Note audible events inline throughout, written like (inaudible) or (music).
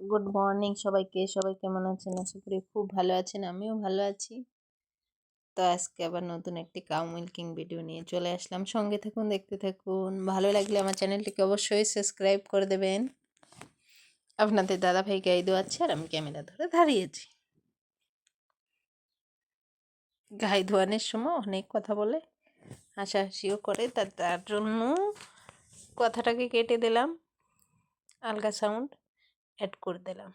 Good morning সবাইকে, সবাই কেমন আছেন? আশা করি খুব ভালো আছেন, আমিও ভালো আছি। তো আজকে আবার নতুন একটি কাউ মিল্কিং ভিডিও নিয়ে চলে আসলাম। সঙ্গে থাকুন, দেখতে থাকুন। ভালো লাগলে আমার চ্যানেলটিকে অবশ্যই সাবস্ক্রাইব করে দেবেন। আপনাদের দাদা ভাই গাই আছে আর আমি ক্যামেরা ধরে দাঁড়িয়েছি। গাই ধোয়ানোর সময় অনেক কথা বলে, হাসাহাসিও করে তার জন্য কথাটাকে কেটে দিলাম। আলগা সাউন্ড অ্যাড করে দিলাম।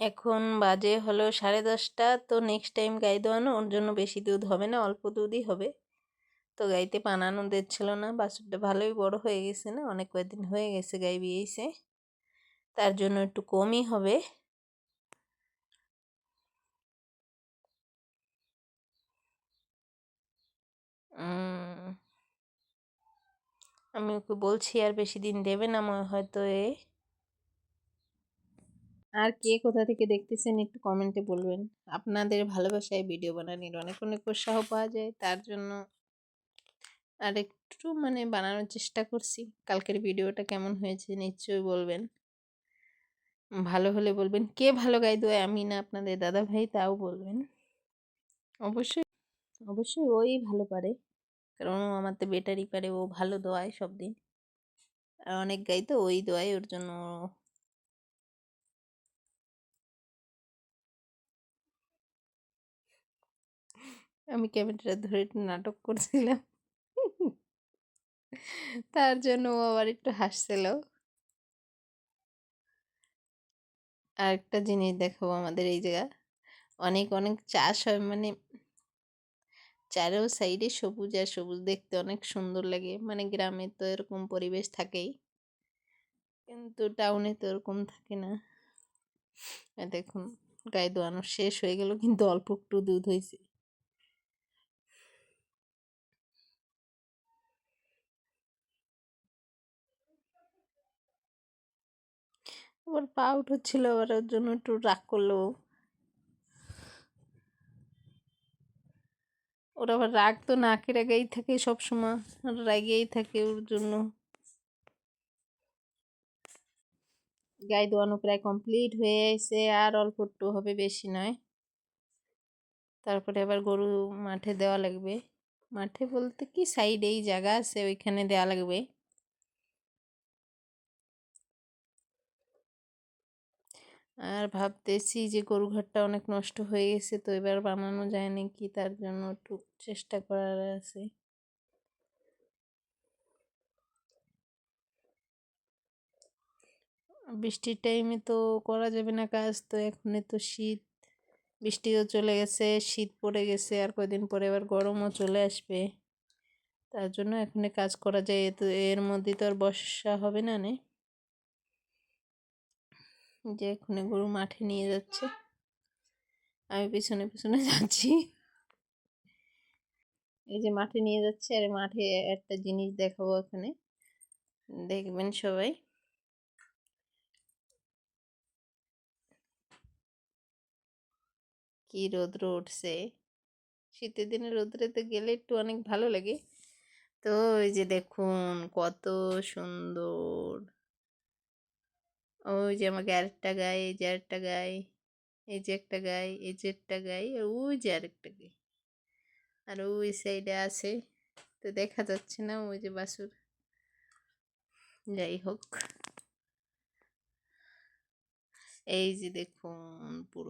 এখন বাজে হলো সাড়ে দশটা, তো নেক্সট টাইম গাই দেওয়ানো, ওর জন্য বেশি দুধ হবে না, অল্প দুধই হবে। তো গাইতে পানানো দিচ্ছিল না বাছুরটা ভালোই বড় হয়ে গেছে না, অনেক কয়েকদিন হয়ে গেছে গাই বিয়েছে তার জন্য একটু কমই হবে। আমি ওকে বলছি, আর বেশি দিন দেবে না হয়তো এ? আর কে কোথা থেকে দেখতেছেন একটু কমেন্টে বলবেন। আপনাদের ভালোবাসায় ভিডিও বানানোর অনেক অনেক উৎসাহ পাওয়া যায়, তার জন্য আর একটু মানে বানানোর চেষ্টা করছি। কালকের ভিডিওটা কেমন হয়েছে নিশ্চয়ই বলবেন। ভালো হলে বলবেন, কে ভালো গাই দেয়? আমি না আপনাদের দাদা ভাই তাও বলবেন। অবশ্যই অবশ্যই ওই ভালো পারে। কারণ ও আমার তো পারে, ও ভালো দোয়ায় সব দিন আর অনেক গাই তো ওই দোয়ায় ওর জন্য আমি ক্যামেরাটা ধরে একটু নাটক করছিলাম। তার জন্য ও আবার একটু হাসছিল। আর একটা জিনিস দেখাবো আমাদের এই জায়গা অনেক অনেক চাষ হয় মানে চারো সাইডে সবুজ আর সবুজ দেখতে অনেক সুন্দর লাগে। মানে গ্রামে তো এরকম পরিবেশ থাকেই। কিন্তু টাউনে তো এরকম থাকে না। দেখুন, গায়ে দোয়ানো শেষ হয়ে গেল, কিন্তু অল্প একটু দুধ হয়েছে আবার পা উঠেছিল আবার ওর জন্য একটু রাগ করল ওর আবার রাগ তো নাকে রাগেই থাকে সবসময় রাগেই থাকে ওর জন্য। গায়ে দোয়ানো প্রায় কমপ্লিট হয়ে এসে আর অল্প একটু হবে বেশি নয়। তারপরে আবার গরু মাঠে দেওয়া লাগবে। মাঠে বলতে কি সাইডেই জায়গা আছে, ওইখানে দেওয়া লাগবে। আর ভাবতেছি যে গরু ঘরটা অনেক নষ্ট হয়ে গেছে, তো এবার বানানো যায় নাকি? তার জন্য একটু চেষ্টা করার আছে। বৃষ্টির টাইমে তো করা যাবে না কাজ, তো এখন তো শীত। বৃষ্টিও চলে গেছে, শীত পড়ে গেছে, আর কদিন পরে এবার গরমও চলে আসবে। তার জন্য এখানে কাজ করা যায় তো এর মধ্যে তো আর বর্ষা হবে না নে? যে এখানে গরু মাঠে নিয়ে যাচ্ছে। আমি পিছনে পিছনে (laughs) যাচ্ছি। এই যে মাঠে নিয়ে যাচ্ছে আর মাঠে একটা জিনিস দেখাবো এখানে দেখবেন সবাই। কি রৌদ্র উঠছে। শীতের দিনে রৌদ্রেতে গেলে একটু অনেক ভালো লাগে। তো ওই যে দেখুন কত সুন্দর। ওই যে আমাকে আরেকটা গাই, এই যে আরেকটা গাই, এই যে একটা গাই, এই যে একটা গাই ওই যে আরেকটা গায়ে আর ওই সাইডে আছে, তো দেখা যাচ্ছে না ওই যে বাসুর। যাই হোক। এই যে দেখুন পুরো